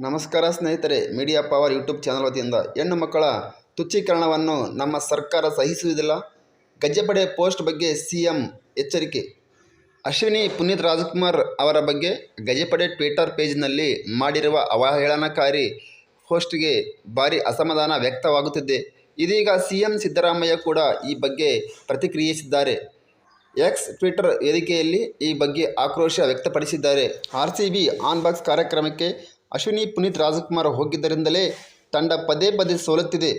ನಮಸ್ಕಾರ ಸ್ನೇಹಿತರೆ media power YouTube channel ವತಿಯಿಂದ ಹೆಣ್ಣು ಮಕ್ಕಳ ತುಚ್ಛೀಕರಣವನ್ನು ನಮ್ಮ ಸರ್ಕಾರ ಸಹಿಸುವುದಿಲ್ಲ. ಗಜ್ಜೆಪಡೆ ಪೋಸ್ಟ್ ಬಗ್ಗೆ ಸಿ ಎಂ ಎಚ್ಚರಿಕೆ. ಅಶ್ವಿನಿ ಪುನೀತ್ ರಾಜ್ಕುಮಾರ್ ಅವರ ಬಗ್ಗೆ ಗಜಪಡೆ ಟ್ವಿಟರ್ ಪೇಜ್ನಲ್ಲಿ ಮಾಡಿರುವ ಅವಹೇಳನಕಾರಿ ಪೋಸ್ಟ್ಗೆ ಭಾರಿ ಅಸಮಾಧಾನ ವ್ಯಕ್ತವಾಗುತ್ತಿದೆ. ಇದೀಗ ಸಿ ಎಂ ಸಿದ್ದರಾಮಯ್ಯ ಕೂಡ ಈ ಬಗ್ಗೆ ಪ್ರತಿಕ್ರಿಯಿಸಿದ್ದಾರೆ. ಎಕ್ಸ್ ಟ್ವಿಟರ್ ವೇದಿಕೆಯಲ್ಲಿ ಈ ಬಗ್ಗೆ ಆಕ್ರೋಶ ವ್ಯಕ್ತಪಡಿಸಿದ್ದಾರೆ. R C B unbox ಕಾರ್ಯಕ್ರಮಕ್ಕೆ ಅಶ್ವಿನಿ ಪುನೀತ್ ರಾಜಕುಮಾರ್ ಹೋಗಿದ್ದರಿಂದಲೇ ತಂಡ ಪದೇ ಪದೇ ಸೋಲುತ್ತಿದೆ.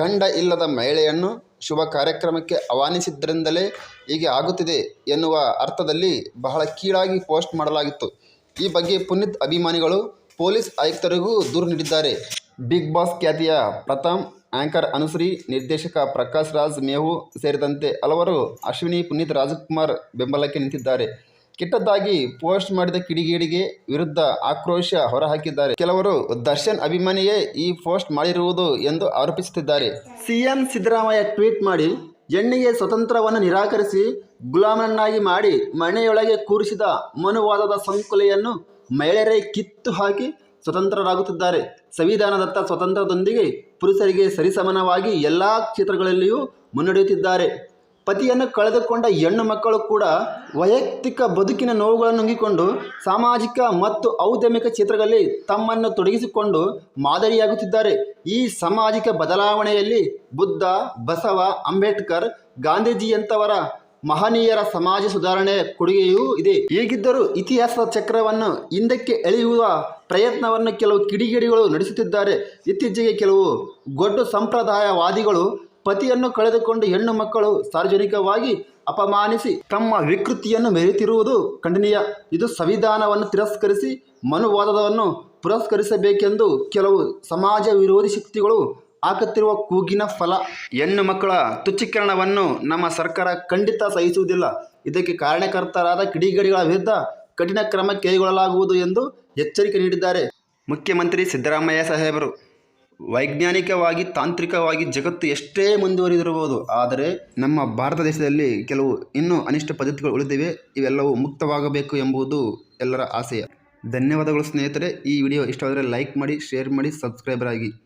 ಗಂಡ ಇಲ್ಲದ ಮಹಿಳೆಯನ್ನು ಶುಭ ಕಾರ್ಯಕ್ರಮಕ್ಕೆ ಆಹ್ವಾನಿಸಿದ್ದರಿಂದಲೇ ಹೀಗೆ ಆಗುತ್ತಿದೆ ಎನ್ನುವ ಅರ್ಥದಲ್ಲಿ ಬಹಳ ಕೀಳಾಗಿ ಪೋಸ್ಟ್ ಮಾಡಲಾಗಿತ್ತು. ಈ ಬಗ್ಗೆ ಪುನೀತ್ ಅಭಿಮಾನಿಗಳು ಪೊಲೀಸ್ ಆಯುಕ್ತರಿಗೂ ದೂರು ನೀಡಿದ್ದಾರೆ. ಬಿಗ್ ಬಾಸ್ ಖ್ಯಾತಿಯ ಪ್ರಥಮ್ ಆಂಕರ್ ಅನುಶ್ರೀ ನಿರ್ದೇಶಕ ಪ್ರಕಾಶ್ ರಾಜ್ ಮೇಹು ಸೇರಿದಂತೆ ಹಲವರು ಅಶ್ವಿನಿ ಪುನೀತ್ ರಾಜಕುಮಾರ್ ಬೆಂಬಲಕ್ಕೆ ನಿಂತಿದ್ದಾರೆ. ಕೆಟ್ಟದ್ದಾಗಿ ಪೋಸ್ಟ್ ಮಾಡಿದ ಕಿಡಿಗೇಡಿಗೆ ವಿರುದ್ಧ ಆಕ್ರೋಶ ಹೊರಹಾಕಿದ್ದಾರೆ. ಕೆಲವರು ದರ್ಶನ್ ಅಭಿಮಾನಿಯೇ ಈ ಪೋಸ್ಟ್ ಮಾಡಿರುವುದು ಎಂದು ಆರೋಪಿಸುತ್ತಿದ್ದಾರೆ. ಸಿಎಂ ಸಿದ್ದರಾಮಯ್ಯ ಟ್ವೀಟ್ ಮಾಡಿ ಹೆಣ್ಣಿಗೆ ಸ್ವತಂತ್ರವನ್ನು ನಿರಾಕರಿಸಿ, ಗುಲಾಮನನ್ನಾಗಿ ಮಾಡಿ ಮನೆಯೊಳಗೆ ಕೂರಿಸಿದ ಮನುವಾದದ ಸಂಕುಲೆಯನ್ನು ಮಹಿಳೆಯರೇ ಕಿತ್ತು ಹಾಕಿ ಸ್ವತಂತ್ರರಾಗುತ್ತಿದ್ದಾರೆ. ಸಂವಿಧಾನದತ್ತ ಸ್ವತಂತ್ರದೊಂದಿಗೆ ಪುರುಷರಿಗೆ ಸರಿಸಮಾನವಾಗಿ ಎಲ್ಲ ಕ್ಷೇತ್ರಗಳಲ್ಲಿಯೂ ಮುನ್ನಡೆಯುತ್ತಿದ್ದಾರೆ. ಪತಿಯನ್ನು ಕಳೆದುಕೊಂಡ ಹೆಣ್ಣು ಮಕ್ಕಳು ಕೂಡ ವೈಯಕ್ತಿಕ ಬದುಕಿನ ನೋವುಗಳನ್ನು ನುಂಗಿಕೊಂಡು ಸಾಮಾಜಿಕ ಮತ್ತು ಔದ್ಯಮಿಕ ಕ್ಷೇತ್ರಗಳಲ್ಲಿ ತಮ್ಮನ್ನು ತೊಡಗಿಸಿಕೊಂಡು ಮಾದರಿಯಾಗುತ್ತಿದ್ದಾರೆ. ಈ ಸಾಮಾಜಿಕ ಬದಲಾವಣೆಯಲ್ಲಿ ಬುದ್ಧ, ಬಸವ, ಅಂಬೇಡ್ಕರ್ ಗಾಂಧೀಜಿಯಂಥವರ ಮಹನೀಯರ ಸಮಾಜ ಸುಧಾರಣೆಯ ಕೊಡುಗೆಯೂ ಇದೆ. ಹೀಗಿದ್ದರೂ ಇತಿಹಾಸದ ಚಕ್ರವನ್ನು ಹಿಂದಕ್ಕೆ ಎಳೆಯುವ ಪ್ರಯತ್ನವನ್ನು ಕೆಲವು ಕಿಡಿಗಿಡಿಗಳು ನಡೆಸುತ್ತಿದ್ದಾರೆ. ಇತ್ತೀಚೆಗೆ ಕೆಲವು ಗೊಡ್ಡು ಸಂಪ್ರದಾಯವಾದಿಗಳು ಪತಿಯನ್ನು ಕಳೆದುಕೊಂಡು ಹೆಣ್ಣು ಮಕ್ಕಳು ಸಾರ್ವಜನಿಕವಾಗಿ ಅಪಮಾನಿಸಿ ತಮ್ಮ ವಿಕೃತಿಯನ್ನು ಮೆರೆಯುತ್ತಿರುವುದು ಖಂಡನೀಯ. ಇದು ಸಂವಿಧಾನವನ್ನು ತಿರಸ್ಕರಿಸಿ ಮನುವಾದವನ್ನು ಪುರಸ್ಕರಿಸಬೇಕೆಂದು ಕೆಲವು ಸಮಾಜ ವಿರೋಧಿ ಶಕ್ತಿಗಳು ಹಾಕುತ್ತಿರುವ ಕೂಗಿನ ಫಲ. ಹೆಣ್ಣು ಮಕ್ಕಳ ತುಚ್ಛೀಕರಣವನ್ನು ನಮ್ಮ ಸರ್ಕಾರ ಖಂಡಿತ ಸಹಿಸುವುದಿಲ್ಲ. ಇದಕ್ಕೆ ಕಾರಣಕರ್ತರಾದ ಕಿಡಿಗಡಿಗಳ ವಿರುದ್ಧ ಕಠಿಣ ಕ್ರಮ ಕೈಗೊಳ್ಳಲಾಗುವುದು ಎಂದು ಎಚ್ಚರಿಕೆ ನೀಡಿದ್ದಾರೆ. ಮುಖ್ಯಮಂತ್ರಿ ಸಿದ್ದರಾಮಯ್ಯ ಸಾಹೇಬರು. ವೈಜ್ಞಾನಿಕವಾಗಿ, ತಾಂತ್ರಿಕವಾಗಿ ಜಗತ್ತು ಎಷ್ಟೇ ಮುಂದುವರಿದಿರಬಹುದು, ಆದರೆ ನಮ್ಮ ಭಾರತ ದೇಶದಲ್ಲಿ ಕೆಲವು ಇನ್ನೂ ಅನಿಷ್ಟ ಪದ್ಧತಿಗಳು ಉಳಿದಿವೆ. ಇವೆಲ್ಲವೂ ಮುಕ್ತವಾಗಬೇಕು ಎಂಬುದು ಎಲ್ಲರ ಆಸೆಯ. ಧನ್ಯವಾದಗಳು ಸ್ನೇಹಿತರೆ. ಈ ವಿಡಿಯೋ ಇಷ್ಟವಾದರೆ ಲೈಕ್ ಮಾಡಿ, ಶೇರ್ ಮಾಡಿ, ಸಬ್ಸ್ಕ್ರೈಬರ್ ಆಗಿ.